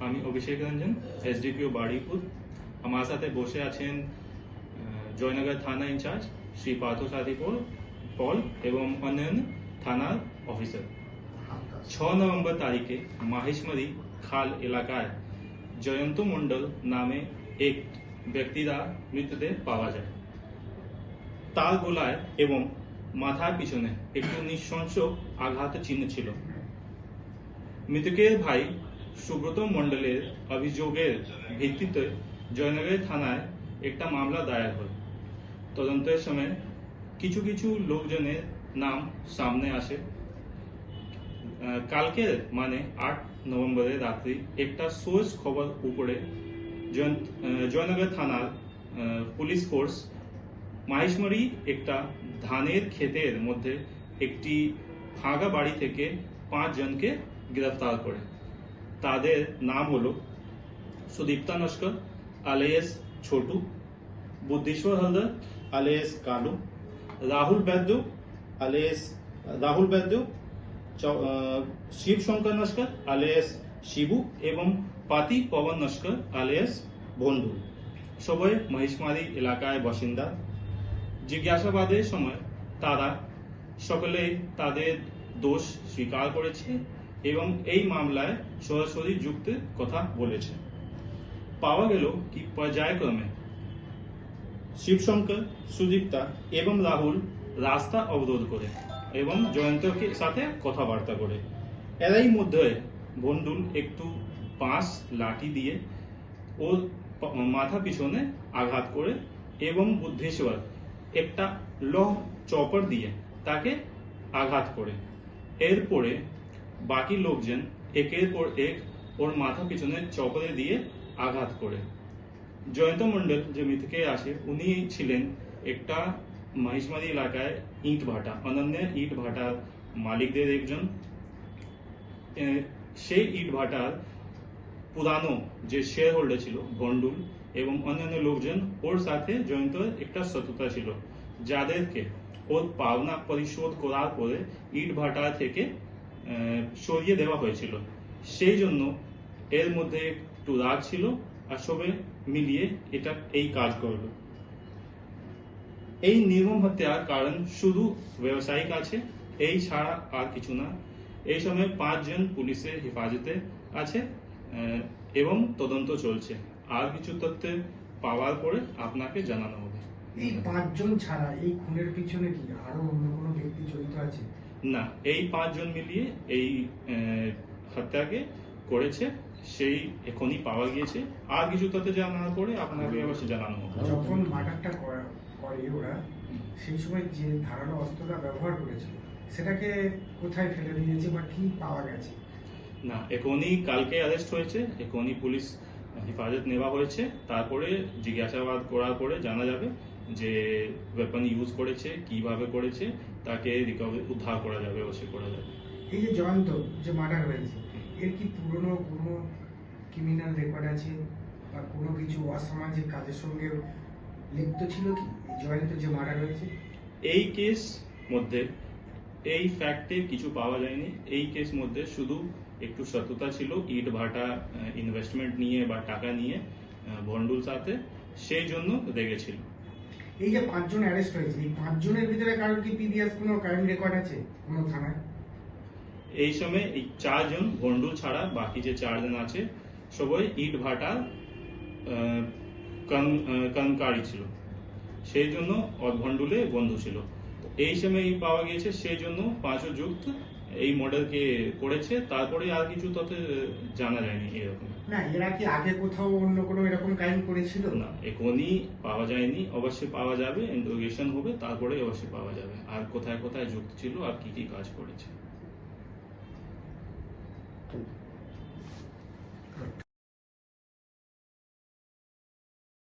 আমি অভিষেক রঞ্জন এসডিপিও বাড়িপুর আমার সাথে বসে আছেন জয়নগর থানা ইনচার্জ শ্রী পার্থসারথী পল পল এবং অন্যান্য থানার অফিসার। ছ নভেম্বর তারিখে মাহেশমারি খাল এলাকায় জয়ন্ত মণ্ডল নামে এক ব্যক্তিরা মৃতদেহ পাওয়া যায়। তার গোলায় এবং মাথার পিছনে একটু নৃশংস আঘাত চিহ্ন ছিল। মৃতকের ভাই সুব্রত মণ্ডলের অভিযোগের ভিত্তিতে জয়নগর থানায় একটা মামলা দায়ের হয়। তদন্তের সময় কিছু কিছু লোকজনের নাম সামনে আসে। কালকে মানে আট নভেম্বরের রাত্রি একটা সোর্স খবর উপরে জয়নগর থানার পুলিশ ফোর্স মাহেশমারি একটা ধানের ক্ষেতের মধ্যে একটি ফাঁকা বাড়ি থেকে পাঁচ জনকে গ্রেফতার করে। তাদের নাম হলো Sudipta Naskar alias Chhotu, Budheswar Haldar alias Kalu, Rahul Baidya alias, Rahul Baidya Shib Shankar Naskar alias Shibu এবং পাতি পবন নস্কর আলিয়াস বন্ধু। সবাই মহিষমারি এলাকায় বাসিন্দা। জিজ্ঞাসাবাদের সময় তারা সকলে তাদের দোষ স্বীকার করেছে। এবং এই মামলায় সরাসরি যুক্তের কথা বলেছে। পাওয়া গেল কি পর্যায়ক্রমে। শিবশঙ্কর, সুদীপ্তা এবং রাহুল রাস্তা অবরোধ করে এবং জয়ন্তকে সাথে কথাবার্তা করে। এরাই মধ্যে বন্ধুল একটু পাঁচ লাঠি দিয়ে ওর মাথা পিছনে আঘাত করে এবং বুদ্ধেশ্বর একটা লহ চপর দিয়ে তাকে আঘাত করে। এরপরে বাকি লোকজন একের পর এক ওর মাথা পিছনে চপরে দিয়ে আঘাত করে। জয়ন্ত মন্ডল যে মৃতকে আসে, উনি ছিলেন একটা মহিষমারি এলাকায় ইট ভাটা অনন্য ইট ভাটার মালিকদের একজন। সেই ইট ভাটার পুরানো যে শেয়ার হোল্ডার ছিল বন্ডুল এবং অন্যান্য লোকজন, ওর সাথে জয়ন্ত একটা শত্রুতা ছিল, যাদেরকে ওর পাওনা পরিশোধ করার পরে ইট ভাটা থেকে সরিয়ে দেওয়া হয়েছিল। সেই জন্য এর মধ্যে একটু রাগ ছিল আর সবে মিলিয়ে এটা এই কাজ করল। এই নির্মম হত্যার কারণ শুধু ব্যবসায়িক আছে, এই ছাড়া আর কিছু না। এই সময় পাঁচজন পুলিশের হেফাজতে আছে এবং তদন্ত চলছে। আর কিছু তথ্য পাওয়ার পরে আপনাকে জানানো হবে। এই পাঁচজন ছাড়া এই খুনের পিছনে কি আরও অন্য কোনো ব্যক্তি জড়িত আছে? না এই পাঁচজন মিলিয়ে এই হত্যাকে করেছে সেই এখনই পাওয়া গিয়েছে। আর কিছু তথ্য জানার পরে আপনাকে অবশ্যই জানানো হবে। যখন মার্ডারটা করে ওরা সেই সময় যে ধারালো অস্ত্রটা ব্যবহার করেছিল সেটাকে কোথায় ফেলে দিয়েছে বা কি পাওয়া গেছে? না এখনই কালকে অ্যারেস্ট হয়েছে এখনই পুলিশ হেফাজত নেওয়া হয়েছে। তারপরে জিজ্ঞাসাবাদ করার পরে জানা যাবে যে ওয়েপন ইউজ করেছে কীভাবে করেছে তাকে রিকভারি উদ্ধার করা যাবে অবশ্যই করা যাবে। এই যে জয়ন্ত যে মার্ডার হয়েছে এর কি পুরনো কোনো ক্রিমিনাল রেকর্ড আছে? বা কোনো কিছু অসামাজিক কাজের সঙ্গে লিপ্ত ছিল কি? জয়ন্ত যে মার্ডার হয়েছে? এই কেস মধ্যে এই ফ্যাক্টে কিছু পাওয়া যায়নি। এই কেস মধ্যে শুধু একটু সততা ছিল ইট ভাটা ইনভেস্টমেন্ট নিয়ে বা টাকা নিয়ে আহ, বন্ডুল সাথে সেই জন্য রেগেছিল। এই যে পাঁচজন অ্যারেস্ট হয়েছে, এই পাঁচজনের ভিতরে কারোর কি প্রিভিয়াস কোনো ক্রাইম রেকর্ড আছে কোনো থানায়? এই সময় এই চারজন বন্ডুল ছাড়া বাকি যে চারজন আছে, সবাই ইট ভাটা কর্ম- ছিল। সেই জন্য ওর বন্ধু ছিল। এই সময় পাওয়া গিয়েছে, সেই জন্য পাঁচও যুক্ত এই মডেলকে করেছে তারপরে আর কিছু তাতে জানা যায়নি এরকম। না এরা কি আগে কোথাও অন্য কোনো এরকম ক্রাইম করেছিল? না এখনই পাওয়া যায়নি। অবশ্যই পাওয়া যাবে ইন্টারোগেশন হবে তারপরে অবশ্যই পাওয়া যাবে। আর কোথায় কোথায় যুক্ত ছিল আর কি কি কাজ করেছে।